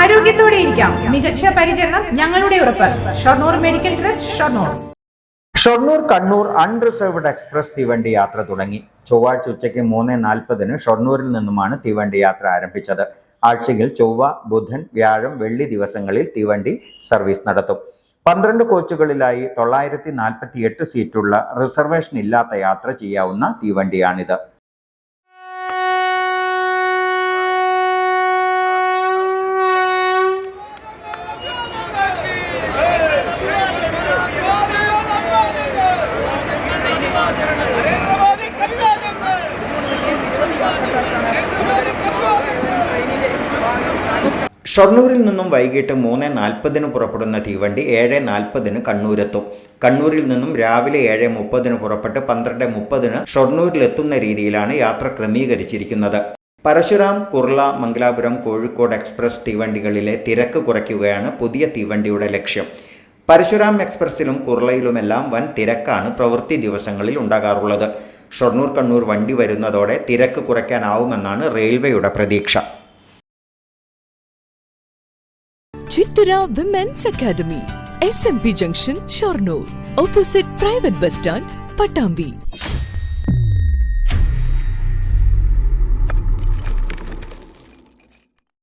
ആരോഗ്യത്തോടെ ഇരിക്കാം. മികച്ച പരിചരണം ഞങ്ങളുടെ ഉറപ്പ്. Shoranur medical trust Shoranur. Shoranur Kannur unreserved express തീവണ്ടി യാത്ര തുടങ്ങി. ചൊവ്വാഴ്ച ഉച്ചയ്ക്ക് മൂന്ന് നാൽപ്പതിന് ഷൊർണൂരിൽ നിന്നുമാണ് തീവണ്ടി യാത്ര ആരംഭിച്ചത്. ആഴ്ചയിൽ ചൊവ്വ ബുധൻ വ്യാഴം വെള്ളി ദിവസങ്ങളിൽ തീവണ്ടി സർവീസ് നടത്തും. പന്ത്രണ്ട് കോച്ചുകളിലായി തൊള്ളായിരത്തി നാൽപ്പത്തി എട്ട് സീറ്റുള്ള റിസർവേഷൻ ഇല്ലാത്ത യാത്ര ചെയ്യാവുന്ന തീവണ്ടിയാണിത്. ഷൊർണൂരിൽ നിന്നും വൈകിട്ട് മൂന്ന് നാൽപ്പതിന് പുറപ്പെടുന്ന തീവണ്ടി ഏഴ് നാൽപ്പതിന് കണ്ണൂരെത്തും. കണ്ണൂരിൽ നിന്നും രാവിലെ ഏഴ് മുപ്പതിന് പുറപ്പെട്ട് പന്ത്രണ്ട് മുപ്പതിന് ഷൊർണൂരിലെത്തുന്ന രീതിയിലാണ് യാത്ര ക്രമീകരിച്ചിരിക്കുന്നത്. പരശുരാം കുർള മംഗലാപുരം കോഴിക്കോട് എക്സ്പ്രസ് തീവണ്ടികളിലെ തിരക്ക് കുറയ്ക്കുകയാണ് പുതിയ തീവണ്ടിയുടെ ലക്ഷ്യം. പരശുരാം എക്സ്പ്രസിലും കുർളയിലുമെല്ലാം വൻ തിരക്കാണ് പ്രവൃത്തി ദിവസങ്ങളിൽ ഉണ്ടാകാറുള്ളത്. ഷൊർണൂർ കണ്ണൂർ വണ്ടി വരുന്നതോടെ തിരക്ക് കുറയ്ക്കാനാവുമെന്നാണ് റെയിൽവേയുടെ പ്രതീക്ഷ. Chithara women's academy S M P junction Shoranur opposite private bus stand Pattambi